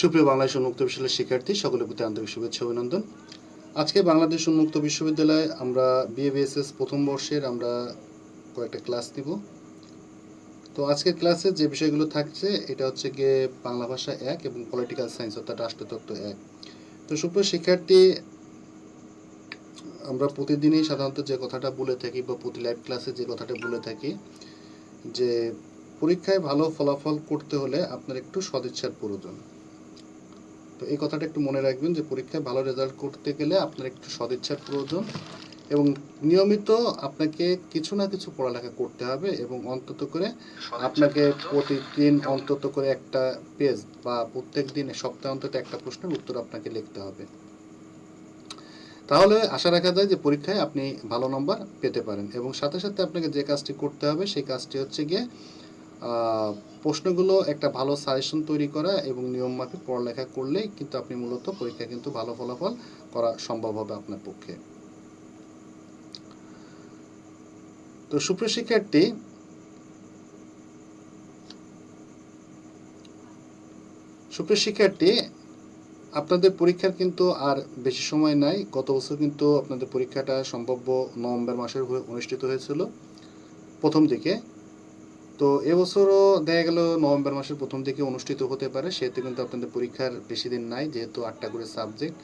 সুপ্রিয় বাংলাদেশ উন্মুক্ত বিশ্ববিদ্যালয়ের শিক্ষার্থী, সকলের প্রতি আন্তরিক শুভেচ্ছা অভিনন্দন। আজকে বাংলাদেশ উন্মুক্ত বিশ্ববিদ্যালয়ে আমরা বিএবিএসএস প্রথম বর্ষের আমরা কয়েকটা ক্লাস নিব। তো আজকের ক্লাসে যে বিষয়গুলো থাকছে, এটা হচ্ছে গিয়ে বাংলা ভাষা এক এবং পলিটিক্যাল সায়েন্স অর্থাৎ রাষ্ট্রতত্ত্ব এক। তো সুপ্রিয় শিক্ষার্থী, আমরা প্রতিদিনই সাধারণত যে কথাটা বলে থাকি বা প্রতি লাইভ ক্লাসে যে কথাটা বলে থাকি, যে পরীক্ষায় ভালো ফলাফল করতে হলে আপনার একটু সদিচ্ছার প্রয়োজন। তো এই কথাটা একটু মনে রাখবেন যে পরীক্ষায় ভালো রেজাল্ট করতে গেলে আপনার একটু সদিচ্ছার প্রয়োজন এবং নিয়মিত আপনাকে কিছু না কিছু পড়ালেখা করতে হবে এবং অন্তত করে আপনাকে প্রতিদিন অন্তত করে একটা পেজ বা প্রত্যেক দিন সপ্তাহে অন্তত একটা প্রশ্নের উত্তর আপনাকে লিখতে হবে। তাহলে আশা রাখা যায় যে পরীক্ষায় আপনি ভালো নম্বর পেতে পারেন এবং সাথে সাথে আপনাকে যে কাজটি করতে হবে সেই কাজটি হচ্ছে গিয়ে প্রশ্নগুলো একটা ভালো সাজেশন তৈরি করা এবং নিয়ম মাফিক পড়ালেখা করলেই কিন্তু আপনি মূলত পরীক্ষায় কিন্তু ভালো ফলাফল করা সম্ভব হবে আপনার পক্ষে। তো সুপ্রিয় শিক্ষার্থী সুপ্রিয় শিক্ষার্থী, আপনাদের পরীক্ষার কিন্তু আর বেশি সময় নাই। গত বছর কিন্তু আপনাদের পরীক্ষাটা সম্ভাব্য নভেম্বর মাসের অনুষ্ঠিত হয়েছিল। প্রথম দিকে তো এবছরও দেখা গেল নভেম্বর মাসের প্রথম দিকে অনুষ্ঠিত হতে পারে, সেহেতু কিন্তু আপনাদের পরীক্ষার বেশি দিন নাই, যেহেতু আটটা করে সাবজেক্ট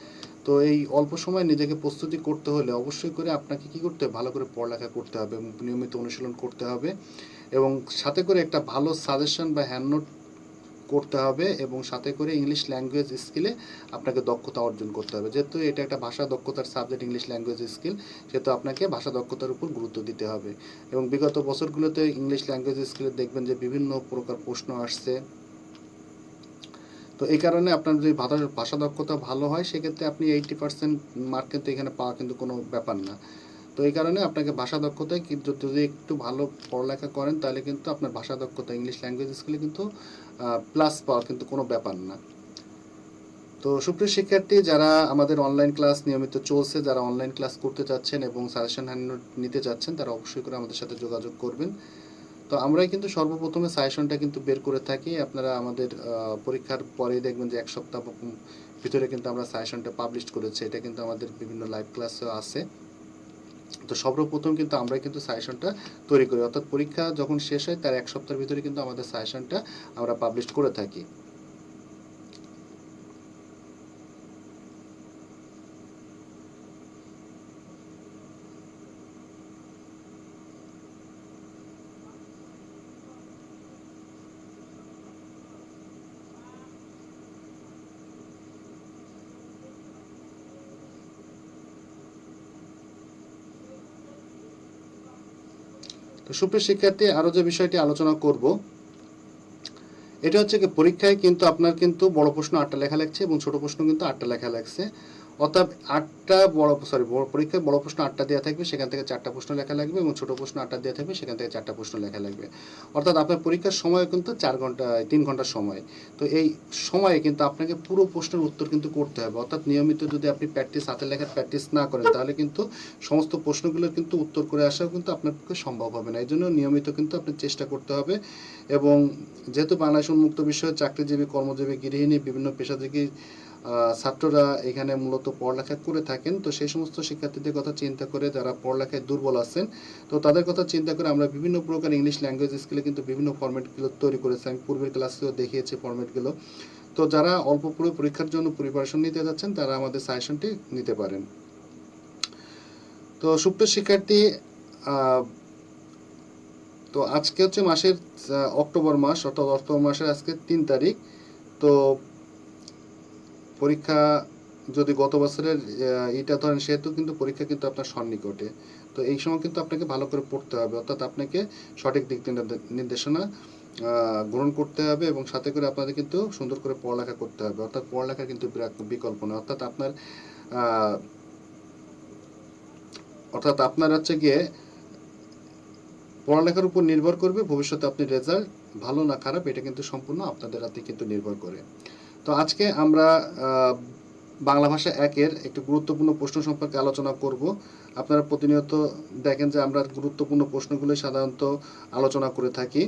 তো এই অল্প সময় নিজেকে প্রস্তুতি করতে হলে অবশ্যই করে আপনাকে কি করতে হবে? ভালো করে পড়ালেখা করতে হবে এবং নিয়মিত অনুশীলন করতে হবে এবং সাথে করে একটা ভালো সাজেশন বা হ্যান্ড নোট করতে হবে এবং সাথে করে ইংলিশ ল্যাঙ্গুয়েজ স্কিলে আপনাকে দক্ষতা অর্জন করতে হবে। যেহেতু এটা একটা ভাষা দক্ষতার সাবজেক্ট ইংলিশ ল্যাঙ্গুয়েজ স্কিল সেহেতু আপনাকে ভাষা দক্ষতার উপর গুরুত্ব দিতে হবে। এবং বিগত বছরগুলোতে ইংলিশ ল্যাঙ্গুয়েজ স্কিলে দেখবেন যে বিভিন্ন প্রকার প্রশ্ন আসছে। তো এই কারণে আপনার যদি ভাষা ভাষা দক্ষতা ভালো হয়, সেক্ষেত্রে আপনি এইটি পার্সেন্ট মার্ক কিন্তু এখানে পাওয়া কিন্তু কোনো ব্যাপার না। তো এই কারণে আপনাকে ভাষা দক্ষতায় কিন্তু যদি একটু ভালো পড়ালেখা করেন, তাহলে কিন্তু আপনার ভাষা দক্ষতা ইংলিশ ল্যাঙ্গুয়েজ স্কিলে কিন্তু প্লাস পাওয়ার কিন্তু কোনো ব্যাপার না। তো সুপ্রিয় শিক্ষার্থী, যারা আমাদের অনলাইন ক্লাস নিয়মিত চলছে, যারা অনলাইন ক্লাস করতে চাচ্ছেন এবং সাজেশন হ্যান্ড নিতে চাচ্ছেন, তারা অবশ্যই করে আমাদের সাথে যোগাযোগ করবেন। তো আমরাই কিন্তু সর্বপ্রথমে সাজেশনটা কিন্তু বের করে থাকি। আপনারা আমাদের পরীক্ষার পরেই দেখবেন যে এক সপ্তাহ ভিতরে কিন্তু আমরা সাজেশনটা পাবলিশ করেছি। এটা কিন্তু আমাদের বিভিন্ন লাইভ ক্লাসেও আছে। তো সর্বপ্রথম কিন্তু আমরা কিন্তু সাজেশনটা তৈরি করি। অর্থাৎ পরীক্ষা যখন শেষ হয়, তার এক সপ্তাহের ভিতরে কিন্তু আমাদের সাজেশনটা আমরা পাবলিশ করে থাকি। সুপ্রিয় শিক্ষার্থী আরও যে বিষয়টি আলোচনা করব, এটা হচ্ছে কি, পরীক্ষায় কিন্তু আপনার কিন্তু বড় প্রশ্ন আটটা লেখা লাগছে এবং ছোট প্রশ্ন কিন্তু আটটা লেখা লাগছে অর্থাৎ আটটা বড় সরি বড় পরীক্ষায় বড় প্রশ্ন আটটা দেওয়া থাকবে, সেখান থেকে চারটা প্রশ্ন লেখা লাগবে এবং ছোট প্রশ্ন আটটা দেওয়া থাকবে, সেখান থেকে চারটা প্রশ্ন লেখা লাগবে। অর্থাৎ আপনার পরীক্ষার সময় কিন্তু চার ঘণ্টা, তিন ঘণ্টার সময়। তো এই সময়ে কিন্তু আপনাকে পুরো প্রশ্নের উত্তর কিন্তু করতে হবে। অর্থাৎ নিয়মিত যদি আপনি প্র্যাকটিস হাতে লেখার প্র্যাকটিস না করেন, তাহলে কিন্তু সমস্ত প্রশ্নগুলোর কিন্তু উত্তর করে আসাও কিন্তু আপনার পক্ষে সম্ভব হবে না। এই জন্য নিয়মিত কিন্তু আপনার চেষ্টা করতে হবে এবং যেহেতু বাংলাদেশ উন্মুক্ত বিষয়ে চাকরিজীবী, কর্মজীবী, গৃহিণী, বিভিন্ন পেশাজীবী ছাত্ররা এখানে মূলত পড়ালেখা করে থাকেন। তো সেই সমস্ত শিক্ষার্থীদের কথা চিন্তা করে যারা পড়ালেখায় দুর্বল আছেন, তো তাদের কথা চিন্তা করে আমরা বিভিন্ন প্রকার ইংলিশ ল্যাঙ্গুয়েজ স্কিলে কিন্তু বিভিন্ন ফরম্যাটগুলো তৈরি করেছি। আমি পূর্বের ক্লাসেও দেখিয়েছি ফরম্যাটগুলো তো যারা অল্প পুরো পরীক্ষার জন্য প্রিপারেশন নিতে যাচ্ছেন, তারা আমাদের সাজেশনটি নিতে পারেন। তো সুপ্ত শিক্ষার্থী তো আজকে হচ্ছে মাসের অক্টোবর মাস, অর্থাৎ অক্টোবর মাসের আজকে তিন তারিখ। তো পরীক্ষা যদি গত বছরের এটা ধরেন সেহেতু কিন্তু পরীক্ষা কিন্তু আপনার সন্নিকটে। তো এই সময় কিন্তু আপনাকে ভালো করে পড়তে হবে, অর্থাৎ আপনাকে সঠিক দিক নির্দে- নির্দেশনা গ্রহণ করতে হবে এবং সাথে করে আপনাদের কিন্তু সুন্দর করে পড়ালেখা করতে হবে। অর্থাৎ পড়ালেখার কিন্তু বিকল্প নয়। অর্থাৎ আপনার অর্থাৎ আপনার হচ্ছে গিয়ে পড়ালেখার উপর নির্ভর করবে, ভবিষ্যতে আপনি রেজাল্ট ভালো না খারাপ, এটা কিন্তু সম্পূর্ণ আপনাদের হাতে কিন্তু নির্ভর করে। তো আজকে আমরা বাংলা ভাষা একের একটি গুরুত্বপূর্ণ প্রশ্ন সম্পর্কে আলোচনা করব। আপনারা প্রতিনিয়ত দেখেন যে আমরা গুরুত্বপূর্ণ প্রশ্নগুলো সাধারণত আলোচনা করে থাকি।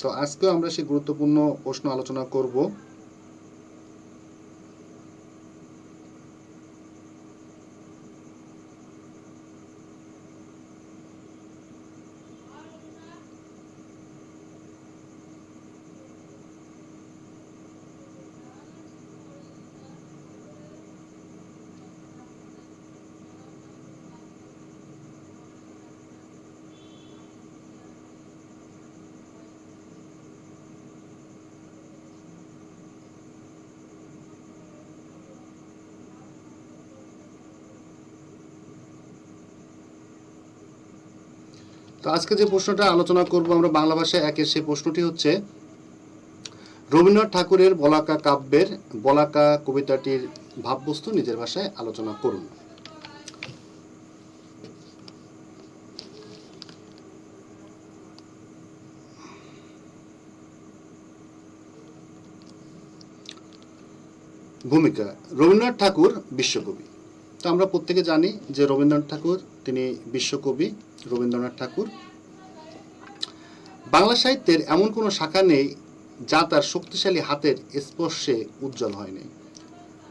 তো আজকেও আমরা সেই গুরুত্বপূর্ণ প্রশ্ন আলোচনা করব। তো আজকে যে প্রশ্নটা আলোচনা করব আমরা বাংলা ভাষায় একের সেই প্রশ্নটি হচ্ছে, রবীন্দ্রনাথ ঠাকুরের বলাকা কাব্যের বলাকা কবিতাটির ভাববস্তু নিজের ভাষায় আলোচনা করুন। ভূমিকা, রবীন্দ্রনাথ ঠাকুর বিশ্বকবি। তো আমরা প্রত্যেকে জানি যে রবীন্দ্রনাথ ঠাকুর, তিনি বিশ্বকবি। রবীন্দ্রনাথ ঠাকুর। বাংলা সাহিত্যের এমন কোনো শাখা নেই যা তার শক্তিশালী হাতের স্পর্শে উজ্জ্বল হয়নি।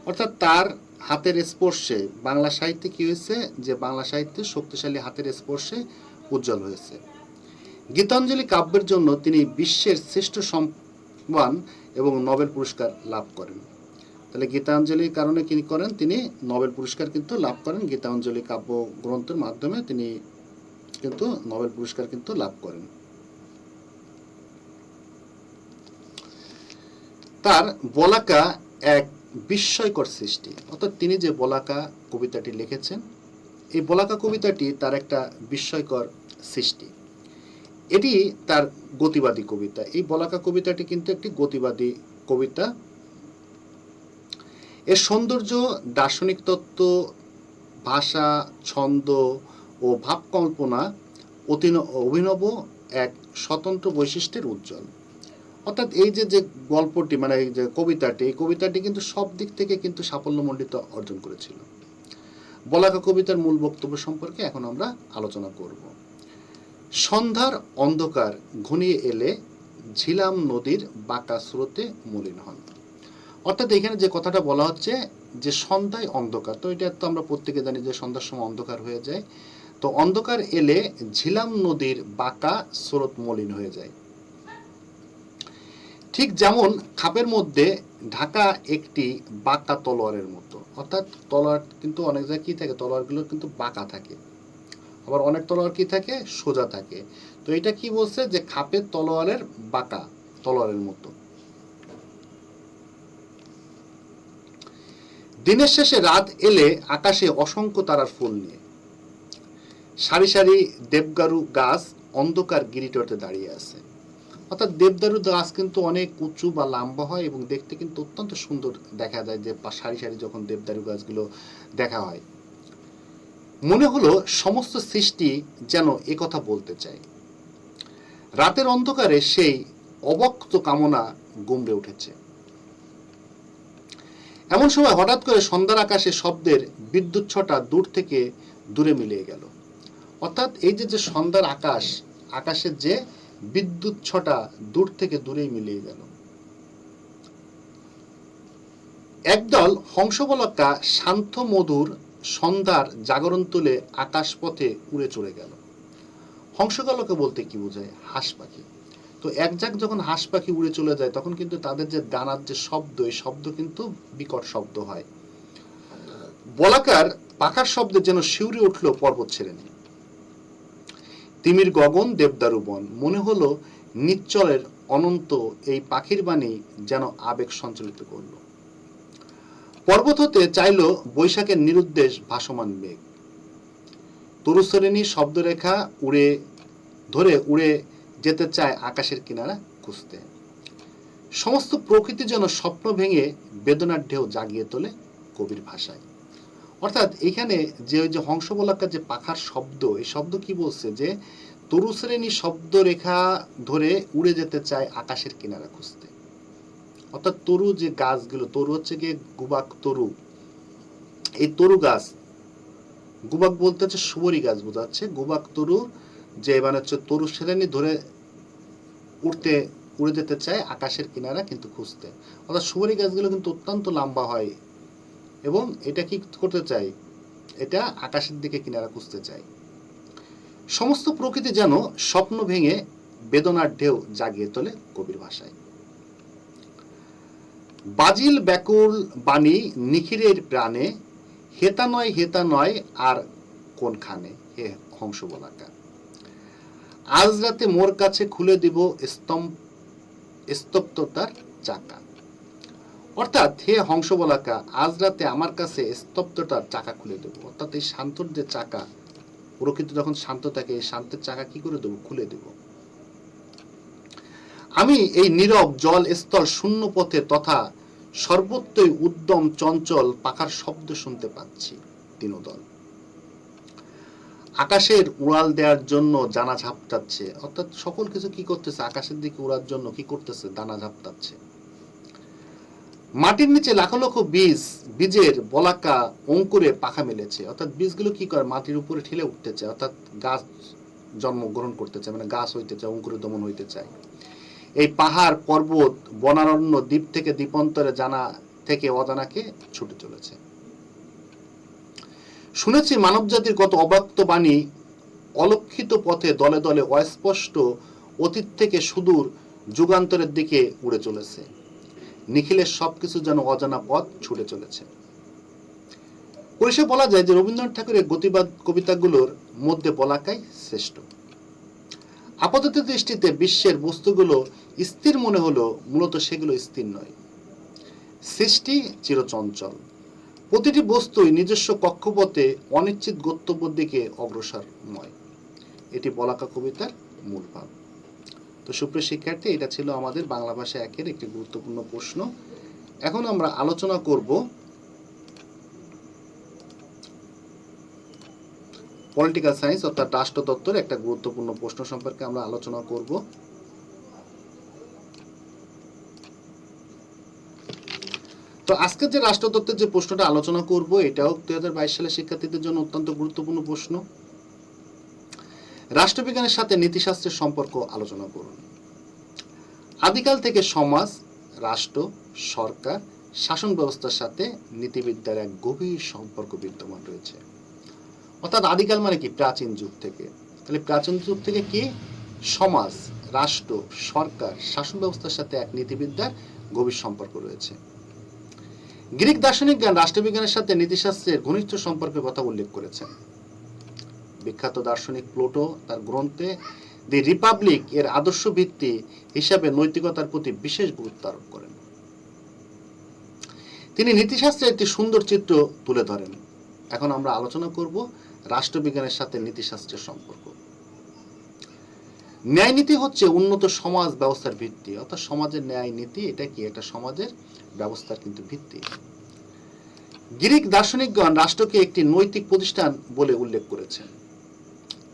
অর্থাৎ তার হাতের স্পর্শে বাংলা সাহিত্যে কি হয়েছে? যে বাংলা সাহিত্যের শক্তিশালী হাতের স্পর্শে উজ্জ্বল হয়েছে। গীতাঞ্জলি কাব্যের জন্য তিনি বিশ্বের শ্রেষ্ঠ সম্মান এবং নোবেল পুরস্কার লাভ করেন। তাহলে গীতাঞ্জলির কারণে কি করেন? তিনি নোবেল পুরস্কার কিন্তু লাভ করেন। গীতাঞ্জলি কাব্য গ্রন্থের মাধ্যমে তিনি কিন্তু নোবেল পুরস্কার কিন্তু লাভ করেন। তার বলাকা এক বিস্ময়কর সৃষ্টি। অর্থাৎ তিনি যে বলাকা কবিতাটি লিখেছেন, এই বলাকা কবিতাটি তার একটা বিস্ময়কর সৃষ্টি। এটি তার গতিবাদী কবিতা। এই বলাকা কবিতাটি কিন্তু একটি গতিবাদী কবিতা। এর সৌন্দর্য, দার্শনিক তত্ত্ব, ভাষা, ছন্দ ও ভাবকল্পনা অতিন- অভিনব এক স্বতন্ত্র বৈশিষ্ট্যের উজ্জ্বল। অর্থাৎ এই যে যে গল্পটি মানে এই যে কবিতাটি, এই কবিতাটি কিন্তু সব দিক থেকে কিন্তু সাফল্যমণ্ডিত অর্জন করেছিল। বলাকা কবিতার মূল বক্তব্য সম্পর্কে এখন আমরা আলোচনা করব। সন্ধ্যার অন্ধকার ঘনিয়ে এলে ঝিলাম নদীর বাঁকা স্রোতে মলিন হন। অর্থাৎ এখানে যে কথাটা বলা হচ্ছে যে, সন্ধ্যায় অন্ধকার, তো এটা তো আমরা প্রত্যেকে জানি যে, সন্ধ্যার সময় অন্ধকার হয়ে যায়। তো অন্ধকার এলে ঝিলাম নদীর বাঁকা স্রোত মলিন হয়ে যায়। ঠিক যেমন খাপের মধ্যে ঢাকা একটি বাঁকা তলোয়ারের মতো। অর্থাৎ তলোয়ার কিন্তু অনেক জায়গায় কি থাকে? তলোয়ারগুলো কিন্তু বাঁকা থাকে। আবার অনেক তলোয়ার কি থাকে? সোজা থাকে। তো এটা কি বলছে? যে খাপের তলোয়ারের বাঁকা তলোয়ারের মতো। দিনের শেষে রাত এলে আকাশে অসংখ্য তারার ফুল নিয়ে। সারি সারি দেবগারু গাছ অন্ধকার গিরিটতে দাঁড়িয়ে আছে। অর্থাৎ দেবদারু গাছ কিন্তু অনেক উঁচু বা লম্বা হয় এবং দেখতে কিন্তু অত্যন্ত সুন্দর দেখা যায় যে সারি সারি যখন দেবদারু গাছগুলো দেখা হয়। মনে হলো সমস্ত সৃষ্টি যেন একথা বলতে চায়। রাতের অন্ধকারে সেই অবক্ত কামনা গুমড়ে উঠেছে। এমন সময় হঠাৎ করে সন্ধ্যার আকাশে শব্দের বিদ্যুৎ ছটা দূর থেকে দূরে মিলিয়ে গেল। অর্থাৎ এই যে যে সন্ধ্যার আকাশ, আকাশের যে বিদ্যুৎ ছটা দূর থেকে দূরেই মিলিয়ে গেল। একদল হংসবলকা শান্ত মধুর সন্ধ্যার জাগরণ তুলে আকাশ পথে উড়ে চলে গেল। হংসগলকে বলতে কি বোঝায়? হাঁস পাখি। তো এক জাক যখন হাঁস পাখি উড়ে চলে যায়, তখন কিন্তু তাদের যে দানার যে শব্দ, এই শব্দ কিন্তু বিকট শব্দ হয়। বলাকার পাখার শব্দে যেন শিউরে উঠল পর্বত ছেড়ে নিয়ে। তিমির গগন দেবদারু বন মনে হলো নিশ্চলের অনন্ত এই পাখির বাণী যেন আবেগ সঞ্চালিত করল। পর্বত হতে চাইল বৈশাখের নিরুদ্দেশ ভাসমান মেঘ। তরুশ্রেণী শব্দরেখা উড়ে ধরে উড়ে যেতে চায় আকাশের কিনারা খুঁজতে। সমস্ত প্রকৃতি যেন স্বপ্ন ভেঙে বেদনার ঢেউ জাগিয়ে তোলে কবির ভাষায়। অর্থাৎ এখানে যে ওই যে হংসবলাকার যে পাখার শব্দ, এই শব্দ কি বলছে? যে তরুশ্রেণী শব্দ রেখা ধরে উড়ে যেতে চায় আকাশের কিনারা খুঁজতে। অর্থাৎ তরু যে গাছগুলো, তরু হচ্ছে গিয়ে গুবাক তরু। এই তরু গাছ, গুবাক বলতে হচ্ছে সুবরি গাছ বোঝাচ্ছে। গুবাক তরু যে মানে হচ্ছে তরু শ্রেণি ধরে উড়তে, উড়ে যেতে চায় আকাশের কিনারা কিন্তু খুঁজতে। অর্থাৎ সুবরি গাছগুলো কিন্তু অত্যন্ত লম্বা হয় এবং এটা কি করতে চাই? এটা আকাশের দিকে কিনারা খুঁজতে চাই। সমস্ত প্রকৃতি যেন স্বপ্ন ভেঙে বেদনার ঢেউ জাগিয়ে তোলে কবির ভাষায়। বাজিল ব্যাকুল বাণী নিখিরের প্রাণে, হেতা নয় হেতা নয় আর কোনখানে, হে হংস বলাকা আজ রাতে মোর কাছে খুলে দিব স্তম্ভ স্তব্ধতার চাকা। অর্থাৎ হে হংসবলাকা, আজ রাতে আমার কাছে স্তব্ধতার চাকা খুলে দেব। অর্থাৎ এই শান্তর যে চাকা প্রকৃতি যখন শান্ত থাকে, এই শান্তের চাকা কি করে দেবো? খুলে দেব। আমি এই নীরব জল স্থল শূন্য পথে তথা সর্বত্রই উদ্যম চঞ্চল পাখার শব্দ শুনতে পাচ্ছি, দিনদল। আকাশের উড়াল দেওয়ার জন্য জানা ঝাপটাচ্ছে। অর্থাৎ সকল কিছু কি করতেছে? আকাশের দিকে উড়ার জন্য কি করতেছে? দানা ঝাপটাচ্ছে। মাটির নিচে লাখ লক্ষ বীজ, বীজের বলাকা অঙ্কুরে পাখা মেলেছে। অর্থাৎ বীজগুলো কি করে মাটির উপরে ঠেলে উঠতেছে? অর্থাৎ গাছ জন্মগ্রহণ চায় মানে গাছ হইতে চায়, অঙ্কুরে দমন হইতে চায়। এই পাহাড়, পর্বত, বনারণ্য দ্বীপ থেকে দ্বীপান্তরে জানা থেকে অজানাকে ছুটে চলেছে। শুনেছি মানবজাতির কত অব্যক্ত বাণী অলক্ষিত পথে দলে দলে অস্পষ্ট অতীত থেকে সুদূর যুগান্তরের দিকে উড়ে চলেছে। নিখিলের সবকিছু যেন অজানা পথ ছুটে চলেছে। পরিষে বলা যায় যে রবীন্দ্রনাথ ঠাকুরের গতিবাদ কবিতাগুলোর মধ্যে বলাকাই শ্রেষ্ঠ। আপাতত দৃষ্টিতে বিশ্বের বস্তুগুলো স্থির মনে হলো মূলত সেগুলো স্থির নয়। সৃষ্টি চিরচঞ্চল। প্রতিটি বস্তুই নিজস্ব কক্ষপথে অনিশ্চিত গন্তব্যের দিকে অগ্রসরময়। এটি বলাকা কবিতার মূল ভাব। তো সুপ্রিয় শিক্ষার্থী, এটা ছিল আমাদের বাংলা ভাষা একের একটি গুরুত্বপূর্ণ প্রশ্ন। এখন আমরা আলোচনা করব পলিটিক্যাল সায়েন্স অর্থাৎ রাষ্ট্রতত্ত্বের একটা গুরুত্বপূর্ণ প্রশ্ন সম্পর্কে আমরা আলোচনা করব। তো আজকে যে রাষ্ট্রতত্ত্বের যে প্রশ্নটা আলোচনা করব, এটাও দুই সালের শিক্ষার্থীদের জন্য অত্যন্ত গুরুত্বপূর্ণ প্রশ্ন। রাষ্ট্রবিজ্ঞানের সাথে নীতিশাস্ত্রের সম্পর্ক আলোচনা করুন। আদিকাল থেকে সমাজ, রাষ্ট্র, সরকার, শাসন ব্যবস্থার সাথে নীতিবিদ্যার এক গভীর সম্পর্ক বিদ্যমান রয়েছে। অর্থাৎ আদিকাল মানে কি? প্রাচীন যুগ থেকে। তাহলে প্রাচীন যুগ থেকে কি? সমাজ, রাষ্ট্র, সরকার, শাসন ব্যবস্থার সাথে এক নীতিবিদ্যার গভীর সম্পর্ক রয়েছে। গ্রিক দার্শনিক জ্ঞান রাষ্ট্রবিজ্ঞানের সাথে নীতিশাস্ত্রের ঘনিষ্ঠ সম্পর্কের কথা উল্লেখ করেছেন। বিখ্যাত দার্শনিক প্লোটো তার গ্রন্থে দি রিপাবলিক এর আদর্শ ভিত্তি হিসাবে নৈতিকতার প্রতি বিশেষ গুরুত্ব আরোপ করেন। তিনি নীতিশাস্ত্রের একটি সুন্দর চিত্র তুলে ধরেন। এখন আমরা আলোচনা করব রাষ্ট্রবিজ্ঞানের সাথে নীতিশাস্ত্রের সম্পর্ক। ন্যায় নীতি হচ্ছে উন্নত সমাজ ব্যবস্থার ভিত্তি, অর্থাৎ সমাজের ন্যায় নীতি, এটা কি? এটা সমাজের ব্যবস্থার কিন্তু ভিত্তি। গ্রিক দার্শনিকগণ রাষ্ট্রকে একটি নৈতিক প্রতিষ্ঠান বলে উল্লেখ করেছেন।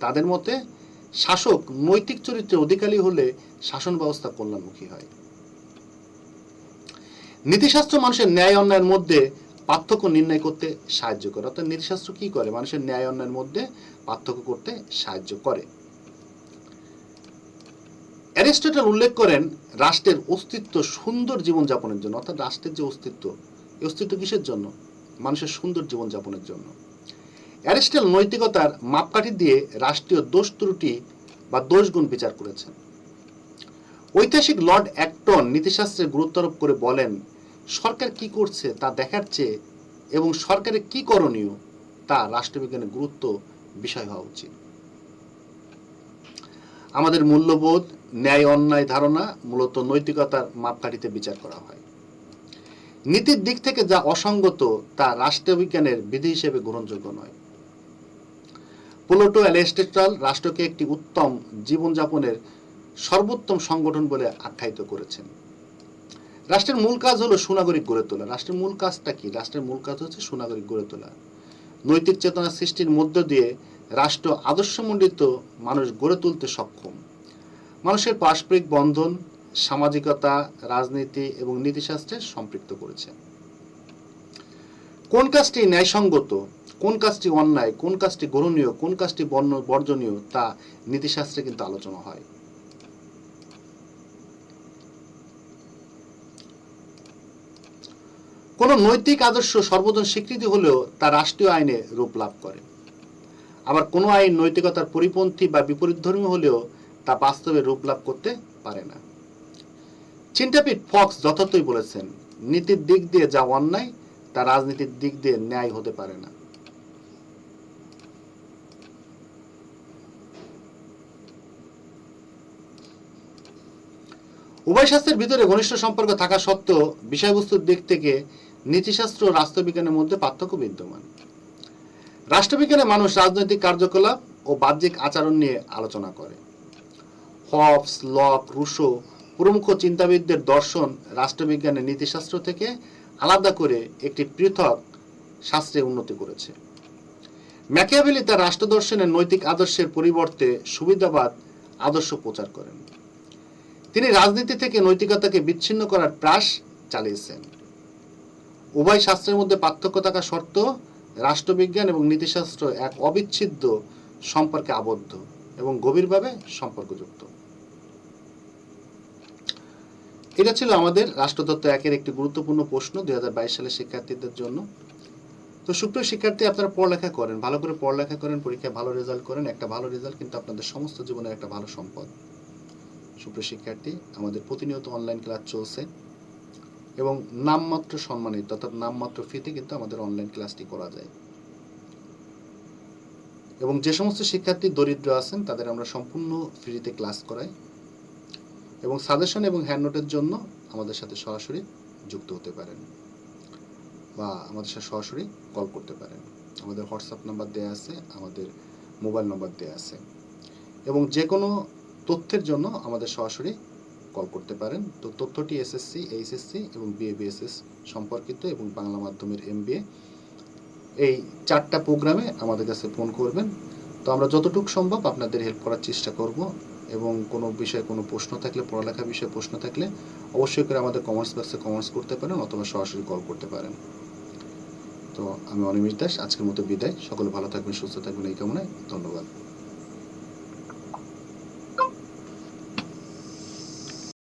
তাদের মতে শাসক নৈতিক চরিত্রের অধিকারী হলে শাসন ব্যবস্থা কল্যাণমুখী হয়। নীতিশাস্ত্র মানুষের ন্যায় অন্যায়ের মধ্যে পার্থক্য নির্ণয় করতে সাহায্য করে। অর্থাৎ নীতিশাস্ত্র কি করে? মানুষের ন্যায় অন্যায়ের মধ্যে পার্থক্য করতে সাহায্য করে। অ্যারিস্টটল উল্লেখ করেন রাষ্ট্রের অস্তিত্ব সুন্দর জীবনযাপনের জন্য। অর্থাৎ রাষ্ট্রের যে অস্তিত্ব, এই অস্তিত্ব কিসের জন্য? মানুষের সুন্দর জীবনযাপনের জন্য। অ্যারিস্টল নৈতিকতার মাপকাঠি দিয়ে রাষ্ট্রীয় দোষ ত্রুটি বা দোষগুণ বিচার করেছেন। ঐতিহাসিক লর্ড অ্যাক্টন নীতিশাস্ত্রের গুরুত্ব আরোপ করে বলেন, সরকার কি করছে তা দেখার চেয়ে এবং সরকারের কি করণীয় তা রাষ্ট্রবিজ্ঞানের গুরুত্ব বিষয় হওয়া উচিত। আমাদের মূল্যবোধ, ন্যায় অন্যায় ধারণা মূলত নৈতিকতার মাপকাঠিতে বিচার করা হয়। নীতির দিক থেকে যা অসঙ্গত তা রাষ্ট্রবিজ্ঞানের বিধি হিসেবে গ্রহণযোগ্য নয়। প্লোটো অ্যারিস্টটল রাষ্ট্রকে একটি উত্তম জীবনযাপনের সর্বোত্তম সংগঠন বলে আখ্যায়িত করেছেন। রাষ্ট্রের মূল কাজ হলো সুনাগরিক গড়ে তোলা। রাষ্ট্রের মূল কাজটা কি? রাষ্ট্রের মূল কাজ হচ্ছে সুনাগরিক গড়ে তোলা। নৈতিক চেতনা সৃষ্টির মধ্য দিয়ে রাষ্ট্র আদর্শমণ্ডিত মানুষ গড়ে তুলতে সক্ষম। মানুষের পারস্পরিক বন্ধন, সামাজিকতা, রাজনীতি এবং নীতিশাস্ত্রে সম্পৃক্ত করেছে। কোন কাজটি ন্যায়সঙ্গত কোন কাজটি অন্যায়, কোন কাজটি গ্রহণীয় কোন কাজটি বর্ণ, বর্জনীয়, তা নীতিশাস্ত্রে কিন্তু আলোচনা হয়। কোন নৈতিক আদর্শ সর্বজন স্বীকৃতি হলেও তা রাষ্ট্রীয় আইনে রূপ লাভ করে। আবার কোনো আইন নৈতিকতার পরিপন্থী বা বিপরীতধর্মী হলেও তা বাস্তবে রূপ লাভ করতে পারে না। চিন্তাপিট ফক্স যথার্থই বলেছেন, নীতির দিক দিয়ে যা অন্যায়, তা রাজনীতির দিক দিয়ে ন্যায় হতে পারে না। উভয় শাস্ত্রের ভিতরে ঘনিষ্ঠ সম্পর্ক থাকা সত্ত্বেও বিষয়বস্তুর দিক থেকে নীতিশাস্ত্র ও রাষ্ট্রবিজ্ঞানের মধ্যে পার্থক্য বিদ্যমান। রাষ্ট্রবিজ্ঞানে মানুষ রাজনৈতিক কার্যকলাপ ও বাহ্যিক আচরণ নিয়ে আলোচনা করে। হবস, লক, রুশো প্রমুখ চিন্তাবিদদের দর্শন রাষ্ট্রবিজ্ঞানের নীতিশাস্ত্র থেকে আলাদা করে একটি পৃথক শাস্ত্রে উন্নতি করেছে। ম্যাকিয়াভেলি তার রাষ্ট্রদর্শনের নৈতিক আদর্শের পরিবর্তে সুবিধাবাদ আদর্শ প্রচার করেন। তিনি রাজনীতি থেকে নৈতিকতাকে বিচ্ছিন্ন করার প্রয়াস চালিয়েছেন। উভয় শাস্ত্রের মধ্যে পার্থক্য থাকা সত্ত্বেও রাষ্ট্রবিজ্ঞান এবং নীতিশাস্ত্র এক অবিচ্ছেদ্য সম্পর্কে আবদ্ধ এবং গভীরভাবে সম্পর্কযুক্ত। এটা ছিল আমাদের রাষ্ট্রতত্ত্ব একের একটি গুরুত্বপূর্ণ প্রশ্ন দুই সালের শিক্ষার্থীদের জন্য। তো সুপ্রিয় শিক্ষার্থী, আপনারা পড়ালেখা করেন, ভালো করে পড়ালেখা করেন, পরীক্ষায় ভালো রেজাল্ট করেন, একটা ভালো রেজাল্ট কিন্তু আপনাদের সমস্ত জীবনের একটা ভালো সম্পদ। সুপ্রিয় শিক্ষার্থী, আমাদের প্রতিনিয়ত অনলাইন ক্লাস চলছে এবং নামমাত্র সম্মানিত অর্থাৎ নামমাত্র ফিতে কিন্তু আমাদের অনলাইন ক্লাসটি করা যায়। এবং যে সমস্ত শিক্ষার্থী দরিদ্র আছেন, তাদের আমরা সম্পূর্ণ ফ্রিতে ক্লাস করাই এবং সাজেশন এবং হ্যান্ডনোটের জন্য আমাদের সাথে সরাসরি যুক্ত হতে পারেন বা আমাদের সাথে সরাসরি কল করতে পারেন। আমাদের হোয়াটসঅ্যাপ নাম্বার দেওয়া আছে, আমাদের মোবাইল নাম্বার দেওয়া আছে এবং যে কোনো তথ্যের জন্য আমাদের সরাসরি কল করতে পারেন। তো তথ্যটি এসএসসি এইচএসসি এবং বিএ বিএসএস সম্পর্কিত এবং বাংলা মাধ্যমের এমবিএ এই চারটা প্রোগ্রামে আমাদের কাছে ফোন করবেন। তো আমরা যতটুকু সম্ভব আপনাদের হেল্প করার চেষ্টা করব এবং কোনো বিষয়ে কোনো প্রশ্ন থাকলে, পড়ালেখা বিষয়ে প্রশ্ন থাকলে অবশ্যই করে আমাদের কমার্স বক্সে কমার্স করতে পারেন অথবা সরাসরি কল করতে পারেন। তো আমি অনিমিত দাস, আজকের মতো বিদায়। সকলে ভালো থাকবেন, সুস্থ থাকবেন এই কামনায় ধন্যবাদ।